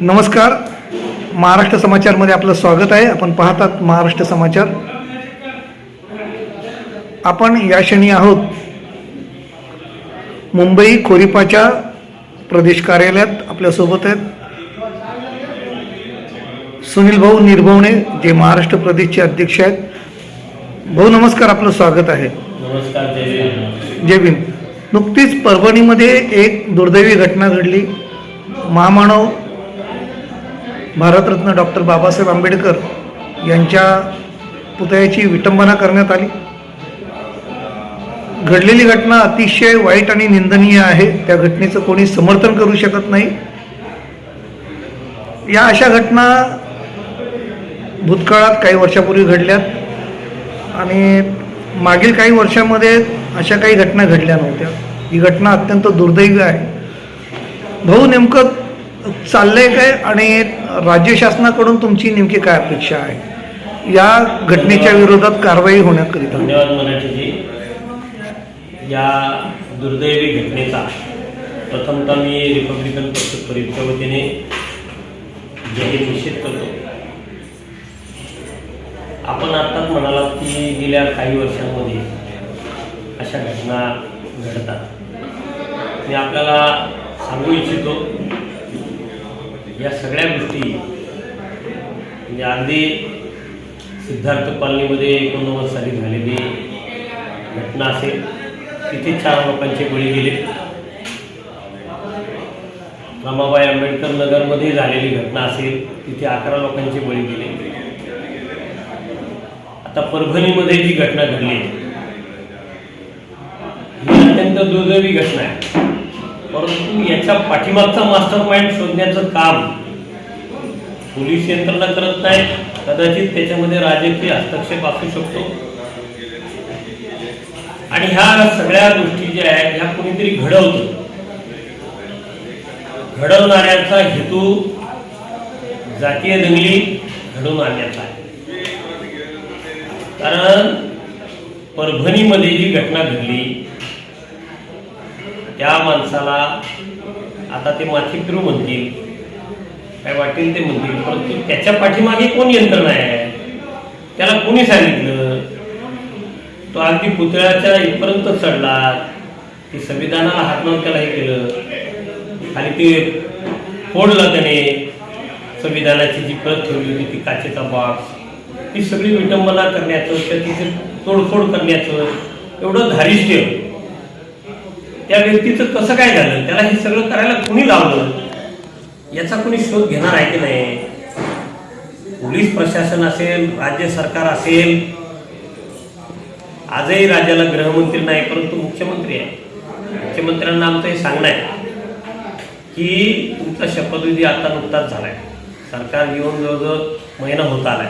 नमस्कार. महाराष्ट्र समाचारमध्ये आपलं स्वागत आहे. आपण पाहतात महाराष्ट्र समाचार. आपण या क्षणी आहोत. मुंबई खोरीपाच्या प्रदेश कार्यालयात आपल्यासोबत आहेत. सुनील भाऊ निर्भवणे जे महाराष्ट्र प्रदेशचे अध्यक्ष आहेत. भाऊ नमस्कार. आपलं स्वागत आहे. नमस्कार जय भीम. नुकतीच परभणीमध्ये एक दुर्दैवी घटना घडली. महामानव भारतरत्न डॉक्टर बाबासाहेब आंबेडकर यांच्या पुतळ्याची विटंबना करण्यात आली. घडलेली घटना अतिशय वाईट आणि निंदनीय आहे. त्या घटनेचं कोणी समर्थन करू शकत नाही. या अशा घटना भूतकाळात काही वर्षापूर्वी घडल्यात आणि मागील काही वर्षामध्ये अशा काही घटना घडल्या नव्हत्या. ही घटना अत्यंत दुर्दैवी आहे. भाऊ नेमकं चाललंय काय आणि राज्य शासनाकडून तुमची नेमकी काय अपेक्षा आहे? या घटनेच्या विरोधात कारवाई होण्याकरिता. धन्यवाद मराठीजी. या दुर्दैवी घटनेचा प्रथमतः मी रिपब्लिकन पक्ष परिषदेच्या वतीने जाहीर निषेध करतो. आपण आत्ताच म्हणालात की गेल्या काही वर्षांमध्ये अशा घटना घडतात. मी आपल्याला सांगू इच्छितो या सगळ्या गोष्टी म्हणजे अगदी सिद्धार्थ कॉलनीमध्ये एकोणनव्वद साली झालेली घटना असेल तिथे चार लोकांचे बळी गेले. रमाबाई आंबेडकर नगरमध्ये झालेली घटना असेल तिथे अकरा लोकांचे बळी गेले. आता परभणीमध्ये जी घटना घडली आहे अत्यंत दुर्दैवी घटना आहे. परंतु याच्या पाठीमागचा मास्टर माइंड शोधण्याचं काम पोलीस यंत्रणा करत नाही. कदाचित त्याच्यामध्ये राजकीय हस्तक्षेप असू शकतो. आणि ह्या सगळ्या गोष्टी ज्या आहेत ह्या कोणीतरी घडवतो. घडवणाऱ्याचा हेतू जातीय दंगली घडवून आणण्याचा आहे. कारण परभणीमध्ये जी घटना घडली त्या माणसाला आता ते माथिक्रू म्हणतील काय वाटेल ते म्हणतील परंतु त्याच्या पाठीमागे कोण यंत्रणा आहे? त्याला कोणी सांगितलं? तो अगदी पुतळ्याच्या इथपर्यंत चढला. ते संविधानाला हात त्याला हे केलं. आणि ते फोडलं त्याने. संविधानाची जी प्रत ठेवली होती ती काचेचा बॉक्स ती सगळी विटंबना करण्याचं त्या तिथे तोडफोड करण्याचं एवढं धारिष्ट्य. त्या व्यक्तीचं कसं काय झालं? त्याला हे सगळं करायला कुणी लावलं? याचा कुणी शोध घेणार आहे की नाही? पोलीस प्रशासन असेल राज्य सरकार असेल आजही राज्याला गृहमंत्री नाही परंतु मुख्यमंत्री आहे. मुख्यमंत्र्यांना आमचं हे सांगणं आहे की तुमचा शपथविधी आता नुकताच झालाय. सरकार येऊन जवळजवळ महिना होत आलाय.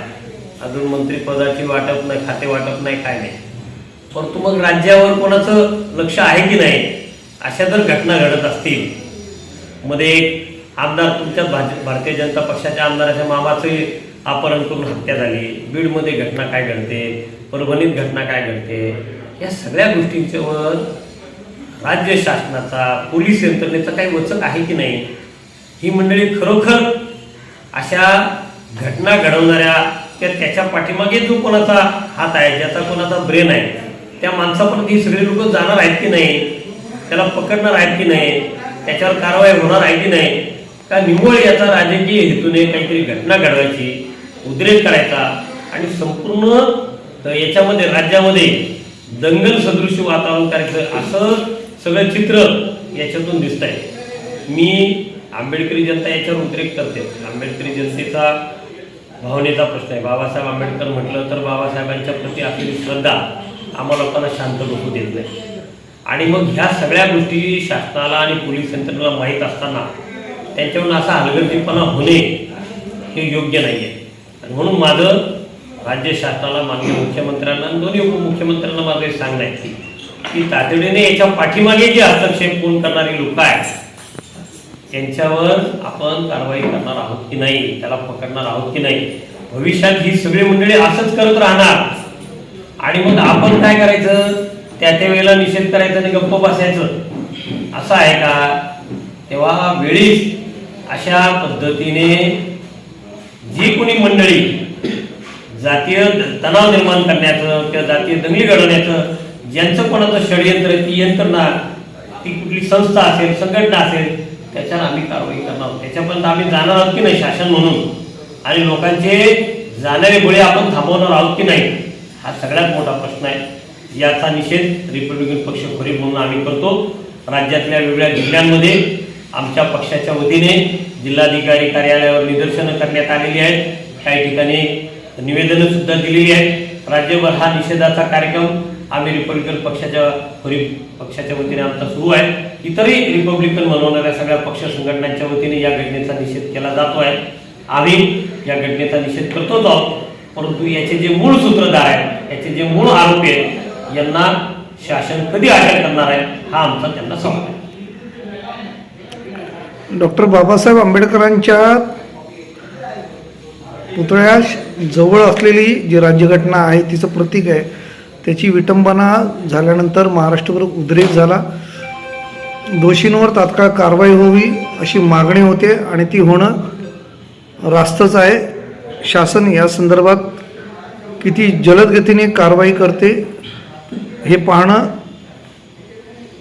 अजून मंत्रिपदाची वाटप नाही खाते वाटप नाही काय नाही. परंतु मग राज्यावर कोणाचं लक्ष आहे की नाही? अशा जर घटना घडत असतील मध्ये आमदार तुमच्या भाज- भारतीय जनता पक्षाच्या आमदाराच्या मामाचे अपहरण करून हत्या झाली. बीडमध्ये घटना काय घडते? परभणीत घटना काय घडते? या सगळ्या गोष्टींच्यावर राज्य शासनाचा पोलीस यंत्रणेचा काही वचक आहे की नाही? ही मंडळी खरोखर अशा घटना घडवणाऱ्या त्या त्याच्या पाठीमागे जो कोणाचा हात आहे ज्याचा कोणाचा ब्रेन आहे त्या माणसापर्यंत ही सगळी लोक जाणार आहेत की नाही? त्याला पकडणार आहेत की नाही त्याच्यावर कारवाई होणार आहे की नाही का निव्वळ याचा राजकीय हेतूने काहीतरी घटना घडवायची उद्रेक करायचा आणि संपूर्ण याच्यामध्ये राज्यामध्ये दंगल सदृश वातावरण करायचं असं सगळं चित्र याच्यातून दिसत आहे मी आंबेडकरी जनता याच्यावर उद्रेक करते. आंबेडकरी जनतेचा भावनेचा प्रश्न आहे. बाबासाहेब आंबेडकर म्हटलं तर बाबासाहेबांच्या प्रती आपली श्रद्धा आम्हा लोकांना शांत बसू देत नाही. आणि मग ह्या सगळ्या गोष्टी शासनाला आणि पोलीस यंत्रणेला माहीत असताना त्यांच्यावरून असा हलगर्जीपणा होणे हे योग्य नाही आहे आणि म्हणून माझं राज्य शासनाला माननीय मुख्यमंत्र्यांना दोन्ही उपमुख्यमंत्र्यांना माझं हे सांगणं आहे की तातडीने याच्या पाठीमागे जे हस्तक्षेप कोण करणारी लोक आहेत त्यांच्यावर आपण कारवाई करणार आहोत की नाही त्याला पकडणार आहोत की नाही भविष्यात ही सगळी मंडळी असंच करत राहणार. आणि मग आपण काय करायचं? त्या त्या वेळेला निषेध करायचा आणि गप्प बसायचं. असं आहे का? तेव्हा वेळीच अशा पद्धतीने जी कोणी मंडळी जातीय तणाव निर्माण करण्याचं किंवा जातीय दंगली घडवण्याचं ज्यांचं कोणाचं षडयंत्र आहे ती यंत्रणा ती कुठली संस्था असेल संघटना असेल त्याच्यावर आम्ही कारवाई करणार आहोत. त्याच्यापर्यंत आम्ही जाणार आहोत की नाही शासन म्हणून? आणि लोकांचे जाणारे बळी आपण थांबवणार आहोत की नाही? हा सगळ्यात मोठा प्रश्न आहे. याचा निषेध रिपब्लिकन पक्ष खरीप म्हणून आम्ही करतो. राज्यातल्या वेगवेगळ्या जिल्ह्यांमध्ये आमच्या पक्षाच्या वतीने जिल्हाधिकारी कार्यालयावर निदर्शनं करण्यात आलेली आहेत. काही ठिकाणी निवेदनं सुद्धा दिलेली आहेत. राज्यभर हा निषेधाचा कार्यक्रम आम्ही रिपब्लिकन पक्षाच्या खरीप पक्षाच्या वतीने आमचा सुरू आहे. इतरही रिपब्लिकन म्हणवणाऱ्या सगळ्या पक्ष संघटनांच्या वतीने या घटनेचा निषेध केला जातो आहे. आम्ही या घटनेचा निषेध करतोच आहोत. परंतु याचे जे मूळ सूत्रधार आहेत याचे जे मूळ आरोपी आहेत यांना शासन कधी अटक करणार आहे हा आमचा त्यांना सवाल आहे. डॉक्टर बाबासाहेब आंबेडकरांच्या पुतळ्या जवळ असलेली जी राज्यघटना आहे तिचं प्रतीक आहे. त्याची विटंबना झाल्यानंतर महाराष्ट्रभर उद्रेक झाला. दोषींवर तात्काळ कारवाई होवी अशी मागणी होते आणि ती होणं रास्तच आहे. शासन या संदर्भात किती जलदगतीने कारवाई करते हे पाहणं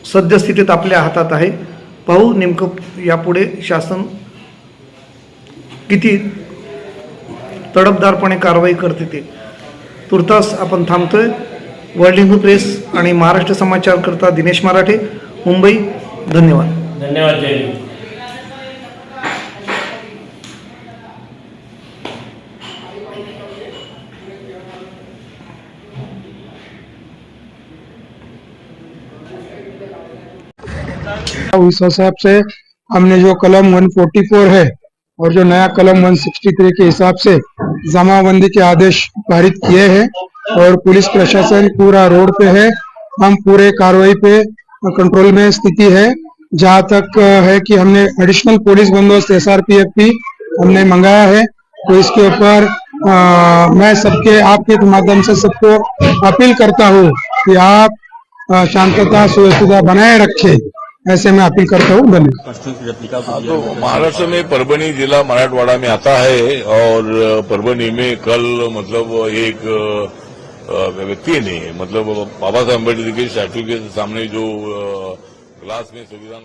सद्यस्थितीत आपल्या हातात आहे. पाहू नेमकं यापुढे शासन किती तडपदारपणे कारवाई करते ते. तुर्तास आपण थांबतोय. वर्ल्ड हिंदू प्रेस आणि महाराष्ट्र समाचारकर्ता दिनेश मराठे मुंबई. धन्यवाद. धन्यवाद जय उस हिसाब से हमने जो कलम 144 है और जो नया कलम 163 के हिसाब से जमाबंदी के आदेश पारित किए हैं और पुलिस प्रशासन पूरा रोड पे है। हम पूरे कार्रवाई पे कंट्रोल में स्थिति है। जहाँ तक है कि हमने एडिशनल पुलिस बंदोबस्त एस भी हमने मंगाया है। तो इसके ऊपर मैं सबके, आपके माध्यम से सबको अपील करता हूँ कि आप शांतता सुव्यवस्था बनाए रखें। ऐसे मैं अपील करता हूँ, धन्यवाद। तो महाराष्ट्र में परभणी जिला मराठवाड़ा में आता है और परभणी में कल मतलब एक व्यक्ति ने मतलब बाबा साहब अंबेडकर के स्टैचू के सामने जो क्लास में संविधान